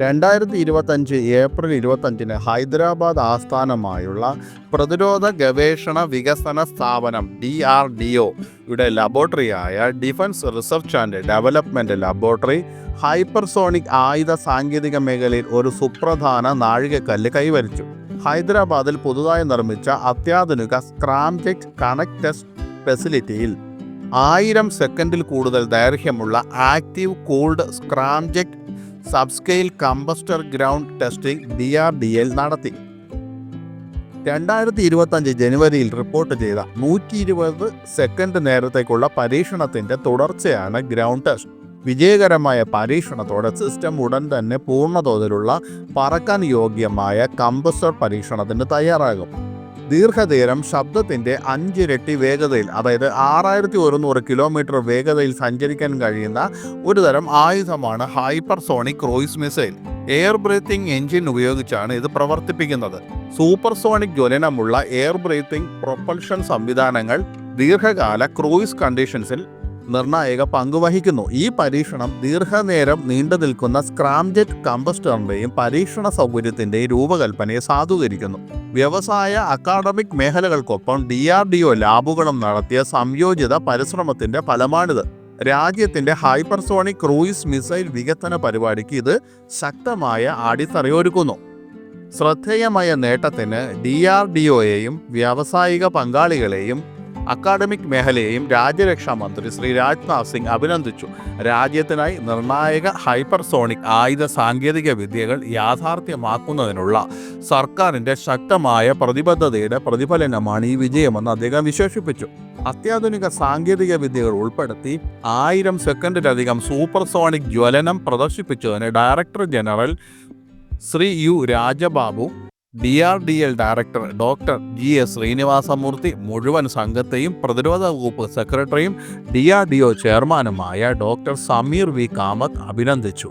രണ്ടായിരത്തി ഇരുപത്തഞ്ച് ഏപ്രിൽ ഇരുപത്തഞ്ചിന് ഹൈദരാബാദ് ആസ്ഥാനമായുള്ള പ്രതിരോധ ഗവേഷണ വികസന സ്ഥാപനം ഡി ആർ ഡി ഒയുടെ ലബോറട്ടറിയായ defence research and development laboratory hypersonic ആയുധ സാങ്കേതിക മേഖലയിൽ ഒരു സുപ്രധാന നാഴികക്കല്ല് കൈവരിച്ചു. ഹൈദരാബാദിൽ പുതുതായി നിർമ്മിച്ച അത്യാധുനിക സ്ക്രാംജെറ്റ് ടെസ്റ്റ് ഫെസിലിറ്റിയിൽ ആയിരം സെക്കൻഡിൽ കൂടുതൽ ദൈർഘ്യമുള്ള active cooled scramjet subscale combustor ground testing D R D L നടത്തി. രണ്ടായിരത്തി ഇരുപത്തഞ്ച് ജനുവരിയിൽ റിപ്പോർട്ട് ചെയ്ത നൂറ്റി ഇരുപത് സെക്കൻഡ് നേരത്തേക്കുള്ള പരീക്ഷണത്തിന്റെ തുടർച്ചയാണ് ഗ്രൗണ്ട് ടെസ്റ്റ്. വിജയകരമായ പരീക്ഷണത്തോടെ സിസ്റ്റം ഉടൻ തന്നെ പൂർണതോതിലുള്ള പറക്കാൻ യോഗ്യമായ കമ്പസ്റ്റർ പരീക്ഷണത്തിന് തയ്യാറാകും. ദീർഘദൂരം ശബ്ദത്തിന്റെ അഞ്ചിരട്ടി വേഗതയിൽ അതായത് ആറായിരത്തി ഒരുന്നൂറ് കിലോമീറ്റർ വേഗതയിൽ സഞ്ചരിക്കാൻ കഴിയുന്ന ഒരു തരം ആയുധമാണ് hypersonic cruise missile. Air breathing engine ഉപയോഗിച്ചാണ് ഇത് പ്രവർത്തിപ്പിക്കുന്നത്. സൂപ്പർസോണിക് ജ്വലനമുള്ള എയർ ബ്രീത്തിങ് പ്രൊപ്പൽഷൻ സംവിധാനങ്ങൾ ദീർഘകാല ക്രൂയിസ് കണ്ടീഷൻസിൽ നിർണായക പങ്കുവഹിക്കുന്നു ഈ പരീക്ഷണം ദീർഘനേരം നീണ്ടു നിൽക്കുന്ന സ്ക്രാംജെറ്റ് കമ്പസ്റ്ററിന്റെയും പരീക്ഷണ സൗകര്യത്തിന്റെയും രൂപകൽപ്പനയെ സാധൂകരിക്കുന്നു. വ്യവസായ അക്കാഡമിക് മേഖലകൾക്കൊപ്പം ഡി ആർ ഡി ഒ ലാബുകളും നടത്തിയ സംയോജിത പരിശ്രമത്തിന്റെ ഫലമാണിത്. രാജ്യത്തിന്റെ ഹൈപ്പർസോണിക് ക്രൂയിസ് മിസൈൽ വികസന പരിപാടിക്ക് ഇത് ശക്തമായ അടിത്തറയൊരുക്കുന്നു ശ്രദ്ധേയമായ നേട്ടത്തിന് ഡി ആർ ഡി ഒയെയും വ്യാവസായിക പങ്കാളികളെയും അക്കാഡമിക് മേഖലയെയും രാജ്യരക്ഷാ മന്ത്രി ശ്രീ രാജ്നാഥ് സിംഗ് അഭിനന്ദിച്ചു. രാജ്യത്തിനായി നിർണായക ഹൈപ്പർസോണിക് ആയുധ സാങ്കേതിക വിദ്യകൾ യാഥാർത്ഥ്യമാക്കുന്നതിനുള്ള സർക്കാരിന്റെ ശക്തമായ പ്രതിബദ്ധതയുടെ പ്രതിഫലനമാണ് ഈ വിജയമെന്ന് അദ്ദേഹം വിശേഷിപ്പിച്ചു. അത്യാധുനിക സാങ്കേതിക വിദ്യകൾ ഉൾപ്പെടുത്തി ആയിരം സെക്കൻഡിലധികം സൂപ്പർസോണിക് ജ്വലനം പ്രദർശിപ്പിച്ചതിന് director general Shri U Rajababu D R D L director doctor G S Srinivasamurthy മുഴുവൻ സംഘത്തെയും പ്രതിരോധ വകുപ്പ് സെക്രട്ടറിയും ഡി ആർ ഡി ഒ ചെയർമാനുമായ ഡോക്ടർ സമീർ വി കാമത്ത് അഭിനന്ദിച്ചു.